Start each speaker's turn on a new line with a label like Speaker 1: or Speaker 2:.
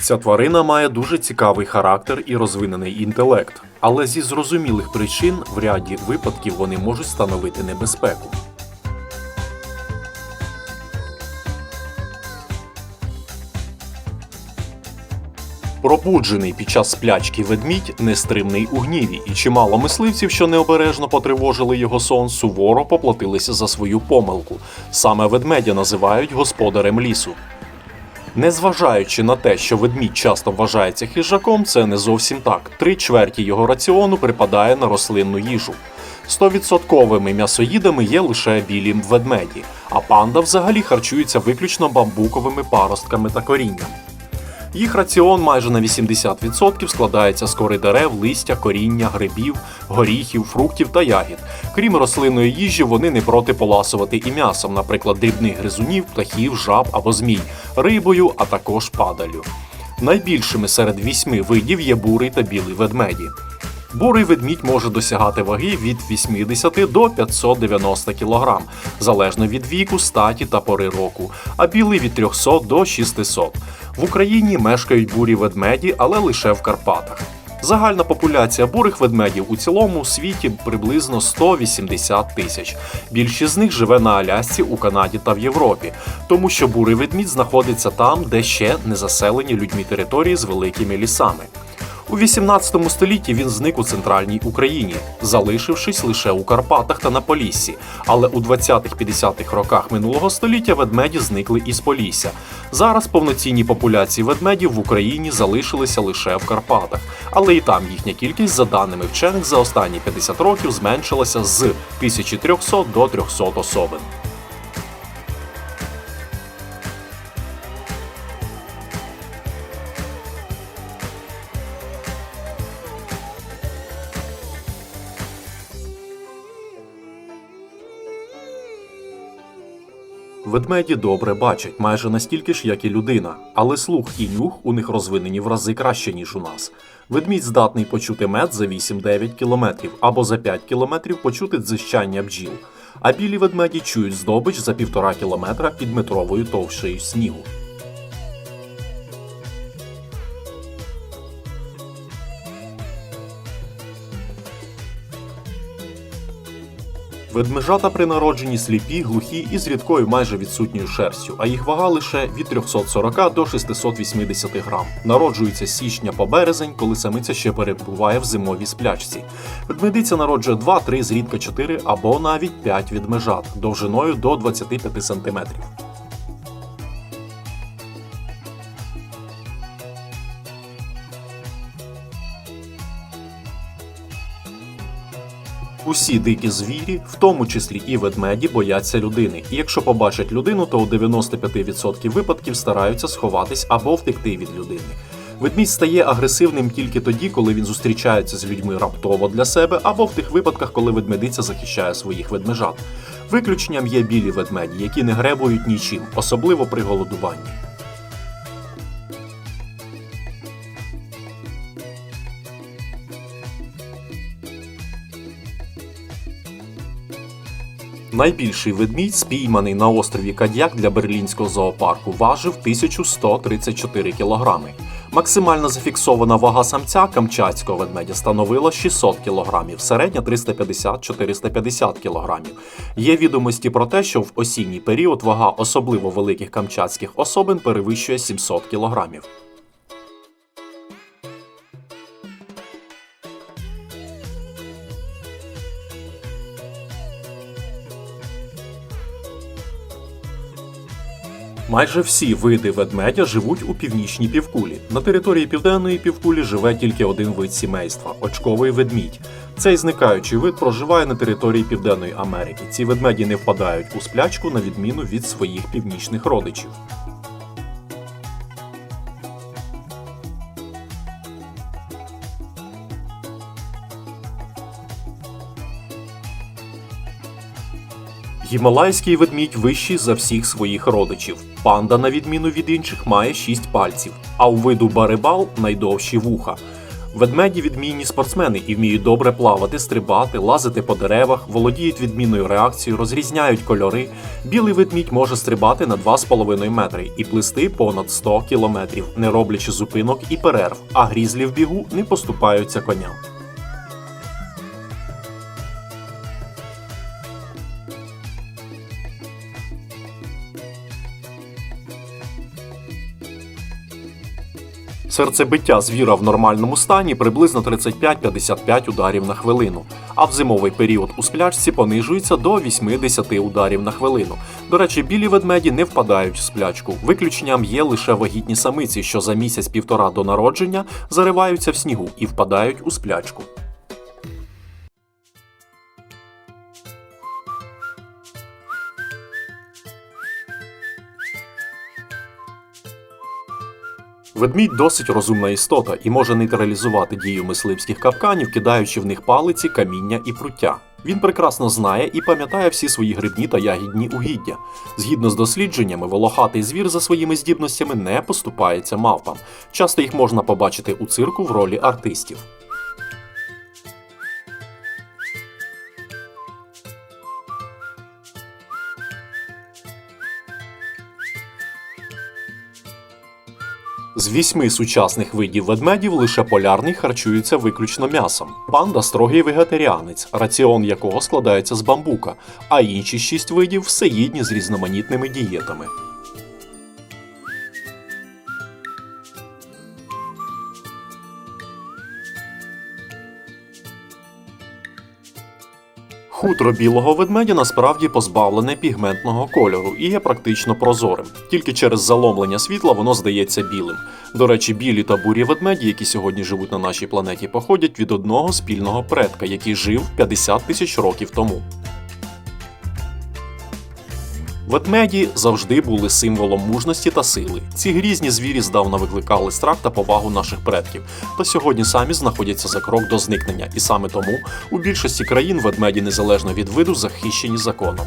Speaker 1: Ця тварина має дуже цікавий характер і розвинений інтелект, але зі зрозумілих причин в ряді випадків вони можуть становити небезпеку. Пробуджений під час сплячки ведмідь нестримний у гніві, і чимало мисливців, що необережно потривожили його сон, суворо поплатилися за свою помилку. Саме ведмедя називають господарем лісу. Незважаючи на те, що ведмідь часто вважається хижаком, це не зовсім так. Три чверті його раціону припадає на рослинну їжу. Стовідсотковими м'ясоїдами є лише білі ведмеді, а панда взагалі харчується виключно бамбуковими паростками та корінням. Їх раціон майже на 80% складається з кори дерев, листя, коріння, грибів, горіхів, фруктів та ягід. Крім рослинної їжі, вони не проти поласувати і м'ясом, наприклад, дрібних гризунів, птахів, жаб або змій, рибою, а також падалю. Найбільшими серед вісьми видів є бурий та білий ведмеді. Бурий ведмідь може досягати ваги від 80 до 590 кг, залежно від віку, статі та пори року, а білий від 300 до 600. В Україні мешкають бурі ведмеді, але лише в Карпатах. Загальна популяція бурих ведмедів у цілому світі приблизно 180 тисяч. Більшість з них живе на Алясці, у Канаді та в Європі, тому що бурий ведмідь знаходиться там, де ще не заселені людьми території з великими лісами. У 18 столітті він зник у центральній Україні, залишившись лише у Карпатах та на Поліссі. Але у 20-50-х роках минулого століття ведмеді зникли із Полісся. Зараз повноцінні популяції ведмедів в Україні залишилися лише в Карпатах, але і там їхня кількість, за даними вчених, за останні 50 років зменшилася з 1300 до 300 особин. Ведмеді добре бачать, майже настільки ж, як і людина, але слух і нюх у них розвинені в рази краще, ніж у нас. Ведмідь здатний почути мед за 8-9 кілометрів або за 5 кілометрів почути дзищання бджіл. А білі ведмеді чують здобич за півтора кілометра під метровою товщею снігу. Ведмежата при народженні сліпі, глухі і з рідкою майже відсутньою шерстю, а їх вага лише від 340 до 680 грам. Народжуються з січня по березень, коли самиця ще перебуває в зимовій сплячці. Ведмедиця народжує 2, 3, зрідка 4 або навіть 5 ведмежат довжиною до 25 см. Усі дикі звірі, в тому числі і ведмеді, бояться людини. І якщо побачать людину, то у 95% випадків стараються сховатись або втекти від людини. Ведмідь стає агресивним тільки тоді, коли він зустрічається з людьми раптово для себе, або в тих випадках, коли ведмедиця захищає своїх ведмежат. Виключенням є білі ведмеді, які не гребують нічим, особливо при голодуванні. Найбільший ведмідь, спійманий на острові Кадяк для берлінського зоопарку, важив 1134 кілограми. Максимально зафіксована вага самця камчатського ведмедя становила 600 кілограмів, середня 350-450 кілограмів. Є відомості про те, що в осінній період вага особливо великих камчатських особин перевищує 700 кілограмів. Майже всі види ведмедя живуть у північній півкулі. На території південної півкулі живе тільки один вид сімейства очковий ведмідь. Цей зникаючий вид проживає на території Південної Америки. Ці ведмеді не впадають у сплячку на відміну від своїх північних родичів. Гімалайський ведмідь вищий за всіх своїх родичів. Панда, на відміну від інших, має 6 пальців, а у виду барибал найдовші вуха. Ведмеді відмінні спортсмени і вміють добре плавати, стрибати, лазити по деревах, володіють відмінною реакцією, розрізняють кольори. Білий ведмідь може стрибати на 2,5 метри і плисти понад 100 кілометрів, не роблячи зупинок і перерв, а грізлі в бігу не поступаються коням. Серцебиття звіра в нормальному стані приблизно 35-55 ударів на хвилину, а в зимовий період у сплячці понижується до 80 ударів на хвилину. До речі, білі ведмеді не впадають в сплячку. Виключенням є лише вагітні самиці, що за місяць-півтора до народження зариваються в снігу і впадають у сплячку. Ведмідь досить розумна істота і може нейтралізувати дію мисливських капканів, кидаючи в них палиці, каміння і пруття. Він прекрасно знає і пам'ятає всі свої грибні та ягідні угіддя. Згідно з дослідженнями, волохатий звір за своїми здібностями не поступається мавпам. Часто їх можна побачити у цирку в ролі артистів. З вісьми сучасних видів ведмедів лише полярний харчується виключно м'ясом. Панда строгий вегетаріанець, раціон якого складається з бамбука, а інші шість видів всеїдні з різноманітними дієтами. Хутро білого ведмедя насправді позбавлене пігментного кольору і є практично прозорим. Тільки через заломлення світла воно здається білим. До речі, білі та бурі ведмеді, які сьогодні живуть на нашій планеті, походять від одного спільного предка, який жив 50 тисяч років тому. Ведмеді завжди були символом мужності та сили. Ці грізні звірі здавна викликали страх та повагу наших предків, та сьогодні самі знаходяться за крок до зникнення, і саме тому у більшості країн ведмеді незалежно від виду захищені законом.